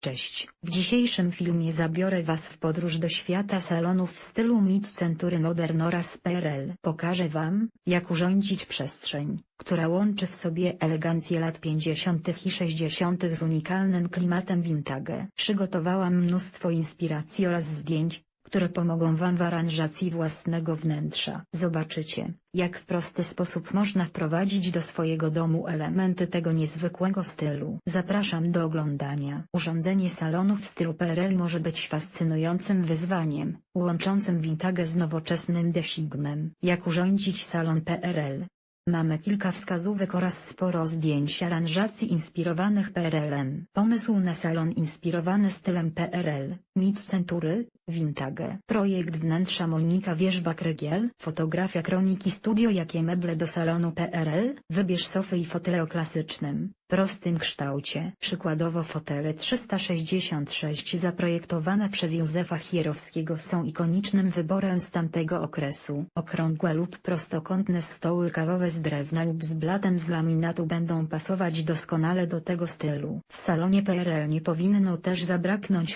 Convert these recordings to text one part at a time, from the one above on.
Cześć. W dzisiejszym filmie zabiorę Was w podróż do świata salonów w stylu mid-century modern oraz PRL. Pokażę Wam, jak urządzić przestrzeń, która łączy w sobie elegancję lat 50. i 60. z unikalnym klimatem vintage. Przygotowałam mnóstwo inspiracji oraz zdjęć, które pomogą Wam w aranżacji własnego wnętrza. Zobaczycie, jak w prosty sposób można wprowadzić do swojego domu elementy tego niezwykłego stylu. Zapraszam do oglądania. Urządzenie salonu w stylu PRL może być fascynującym wyzwaniem, łączącym vintage z nowoczesnym designem. Jak urządzić salon PRL? Mamy kilka wskazówek oraz sporo zdjęć aranżacji inspirowanych PRL-em. Pomysł na salon inspirowany stylem PRL, mid-century, vintage. Projekt wnętrza Monika Wierzbak-Rygiel. Fotografia kroniki studio Jakie meble do salonu PRL? Wybierz sofy i fotele o klasycznym, prostym kształcie. Przykładowo fotele 366 zaprojektowane przez Józefa Chierowskiego są ikonicznym wyborem z tamtego okresu. Okrągłe lub prostokątne stoły kawowe z drewna lub z blatem z laminatu będą pasować doskonale do tego stylu. W salonie PRL nie powinno też zabraknąć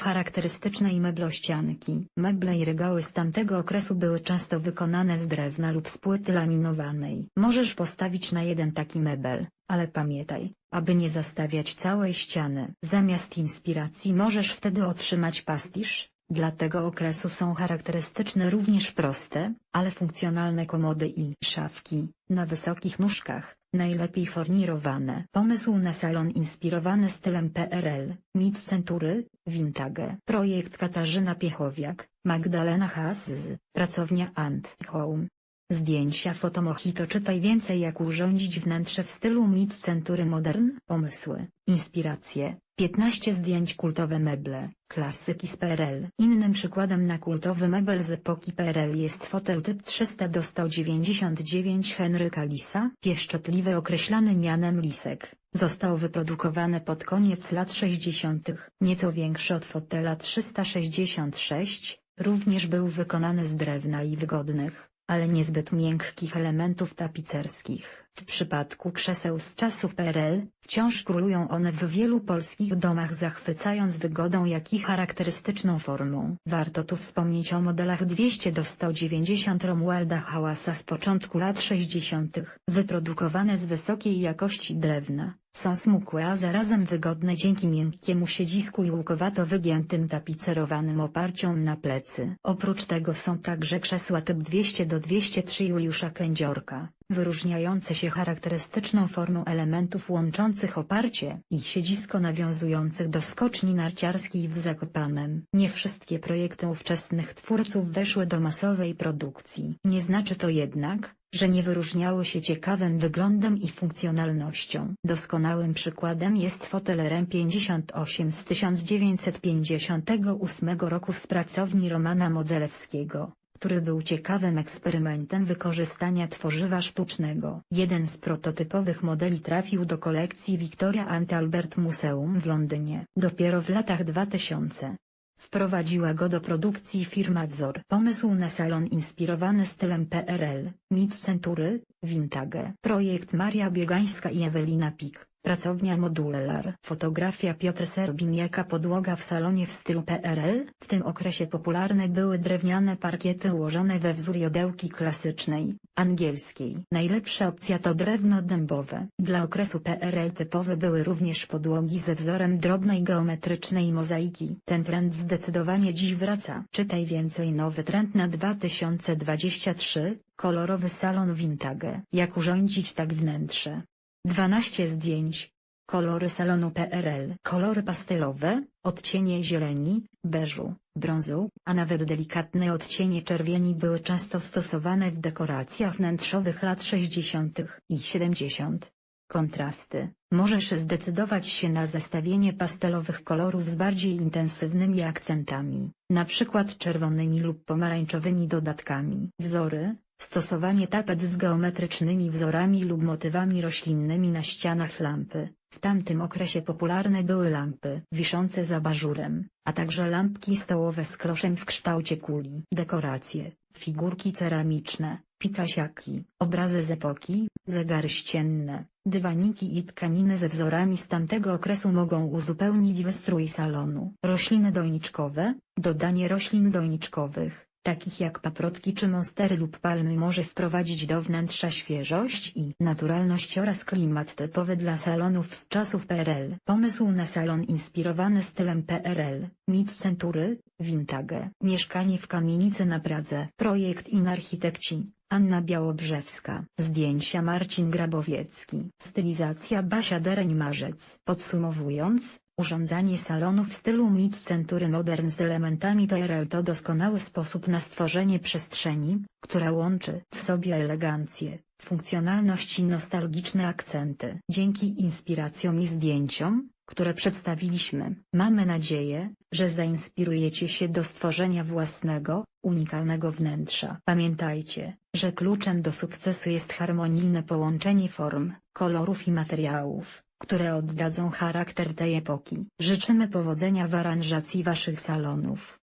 charakterystycznej meblościanki. Meble i regały z tamtego okresu były często wykonane z drewna lub z płyty laminowanej. Możesz postawić na jeden taki mebel, ale pamiętaj, aby nie zastawiać całej ściany. Zamiast inspiracji możesz wtedy otrzymać pastisz, dla tego okresu są charakterystyczne również proste, ale funkcjonalne komody i szafki, na wysokich nóżkach, najlepiej fornirowane. Pomysł na salon inspirowany stylem PRL, mid-century, vintage. Projekt Katarzyna Piechowiak, Magdalena Haas, pracownia Ant Home. Zdjęcia Fotomojito czytaj więcej jak urządzić wnętrze w stylu mid-century modern. Pomysły, inspiracje, 15 zdjęć kultowe meble, klasyki z PRL. Innym przykładem na kultowy mebel z epoki PRL jest fotel typ 300 do 199 Henryka Lisa. Pieszczotliwy określany mianem Lisek, został wyprodukowany pod koniec lat 60. Nieco większy od fotela 366, również był wykonany z drewna i wygodnych ale niezbyt miękkich elementów tapicerskich. W przypadku krzeseł z czasów PRL, wciąż królują one w wielu polskich domach zachwycając wygodą jak i charakterystyczną formą. Warto tu wspomnieć o modelach 200 do 190 Romualda Hałasa z początku lat 60., wyprodukowane z wysokiej jakości drewna. Są smukłe a zarazem wygodne dzięki miękkiemu siedzisku i łukowato wygiętym tapicerowanym oparciom na plecy. Oprócz tego są także krzesła typ 200 do 203 Juliusza Kędziorka, wyróżniające się charakterystyczną formą elementów łączących oparcie i siedzisko nawiązujących do skoczni narciarskiej w Zakopanem. Nie wszystkie projekty ówczesnych twórców weszły do masowej produkcji. Nie znaczy to jednak, że nie wyróżniały się ciekawym wyglądem i funkcjonalnością. Doskonałym przykładem jest fotel RM58 z 1958 roku z pracowni Romana Modzelewskiego, który był ciekawym eksperymentem wykorzystania tworzywa sztucznego. Jeden z prototypowych modeli trafił do kolekcji Victoria and Albert Museum w Londynie. Dopiero w latach 2000 Wprowadziła go do produkcji firma Wzor. Pomysł na salon inspirowany stylem PRL, mid-century, vintage. Projekt Maria Biegańska i Ewelina Pik. Pracownia Modular. Fotografia Piotr Serbin Jaka podłoga w salonie w stylu PRL? W tym okresie popularne były drewniane parkiety ułożone we wzór jodełki klasycznej, angielskiej. Najlepsza opcja to drewno dębowe. Dla okresu PRL typowe były również podłogi ze wzorem drobnej geometrycznej mozaiki. Ten trend zdecydowanie dziś wraca. Czytaj więcej nowy trend na 2023, kolorowy salon vintage. Jak urządzić tak wnętrze? 12 zdjęć. Kolory salonu PRL. Kolory pastelowe, odcienie zieleni, beżu, brązu, a nawet delikatne odcienie czerwieni były często stosowane w dekoracjach wnętrzowych lat 60. i 70. Kontrasty. Możesz zdecydować się na zestawienie pastelowych kolorów z bardziej intensywnymi akcentami, przykład czerwonymi lub pomarańczowymi dodatkami. Wzory, Stosowanie tapet z geometrycznymi wzorami lub motywami roślinnymi na ścianach lampy. W tamtym okresie popularne były lampy wiszące za bażurem, a także lampki stołowe z kloszem w kształcie kuli. Dekoracje, figurki ceramiczne, pikasiaki, obrazy z epoki, zegary ścienne, dywaniki i tkaniny ze wzorami z tamtego okresu mogą uzupełnić wystrój salonu. Rośliny dojniczkowe, dodanie roślin dojniczkowych, takich jak paprotki czy monstery lub palmy może wprowadzić do wnętrza świeżość i naturalność oraz klimat typowy dla salonów z czasów PRL. Pomysł na salon inspirowany stylem PRL, mid-century, vintage. Mieszkanie w kamienicy na Pradze. Projekt in architekci. Anna Białobrzewska. Zdjęcia Marcin Grabowiecki. Stylizacja Basia Dereń-Marzec. Podsumowując, urządzanie salonu w stylu mid-century modern z elementami PRL to doskonały sposób na stworzenie przestrzeni, która łączy w sobie elegancję, funkcjonalność i nostalgiczne akcenty. Dzięki inspiracjom i zdjęciom, które przedstawiliśmy, mamy nadzieję, że zainspirujecie się do stworzenia własnego, unikalnego wnętrza. Pamiętajcie, że kluczem do sukcesu jest harmonijne połączenie form, kolorów i materiałów, które oddadzą charakter tej epoki. Życzymy powodzenia w aranżacji waszych salonów.